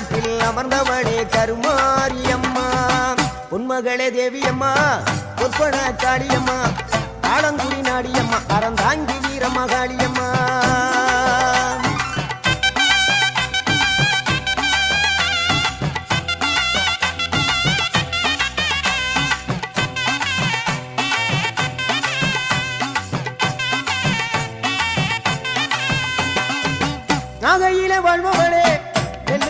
நாட்டில் அமர்ந்தவளே கருமாரியம்மா. உன்மகளே தேவியம்மா பொற்பன காளியம்மா ஆலங்குடி நாடியம்மா அறந்தாங்கி வீரம்மா காளியம்மா நாகையில வாழ்பவளே